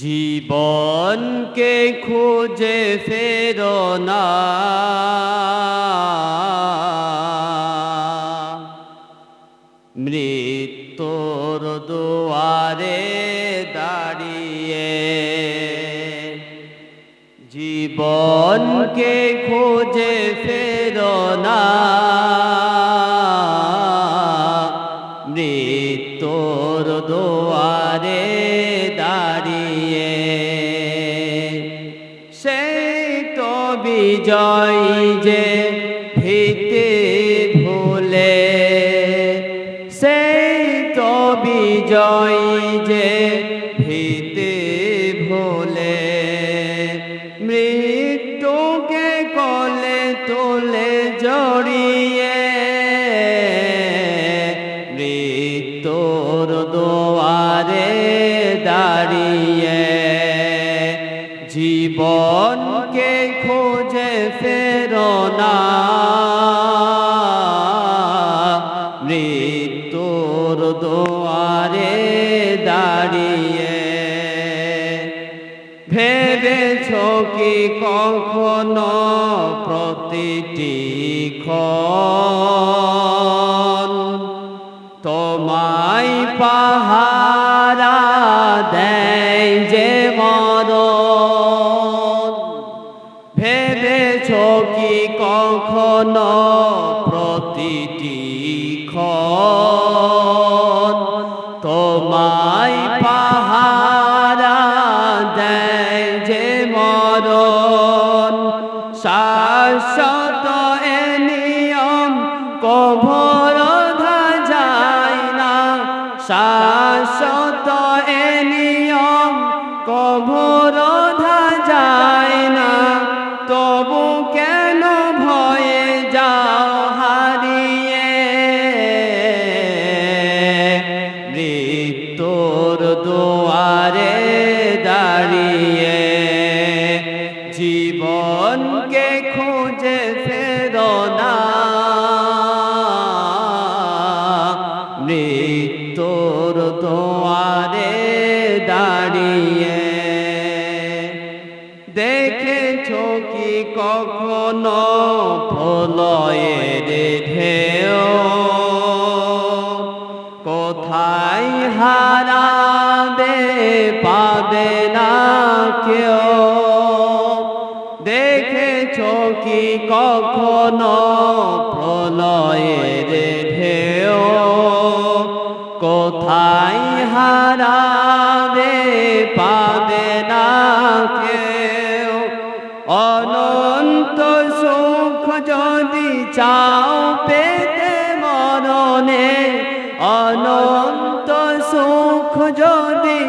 জীবনকে খুঁজে ফেরো না। মৃত্যুর দুয়ারে দাঁড়িয়ে জীবনকে খুঁজে ফেরো বিজয় যে ভিতে ভুলে সেই তো বিজয় যে জীবনকে খোঁজে ফেরো মৃত্যুর দোয়ারে দাঁড়িয়ে ভেবেছ কি কখনো প্রতিটি ক্ষণ কখনো প্রতিটি ক্ষণ তোমায় পাহারা দেয় যে মরণ। শাশ্বত এ নিয়ম কভর যায় না। শাশ্বত এ নিয়ম কভর জীবনকে খুঁজে ফেরো না। মৃত্যুর দুয়ারে দাঁড়িয়ে দেখেছ কি কখনো প্রলয়ের ঢেউ? কোথায় হারাবে, পাবে না কেউ? কি কখনো প্রলয়ের ঢেউ। কোথায় হারাবে, পাবে না কেউ। অনন্ত সুখ যদি চাও, পেতে মরণে। অনন্ত সুখ যদি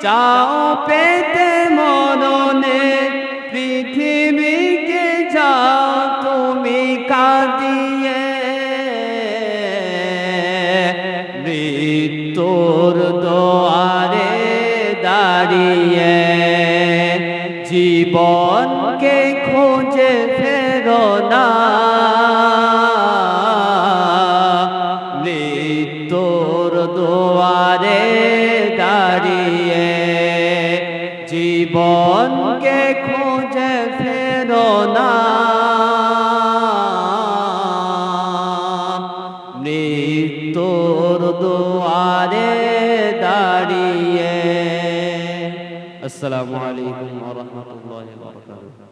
চাও, পেতে মরণে। পৃথিবীকে মৃত্যুর দোয়ারে দাঁড়িয়ে জীবনকে খোঁজে ফেরো না। মৃত্যুর দোয়ারে দাঁড়িয়ে জীবনকে খোঁজে ফেরো না। দুয়ারে দাঁড়িয়ে আসসালামু আলাইকুম ওয়া রাহমাতুল্লাহি ওয়া বারাকাতুহু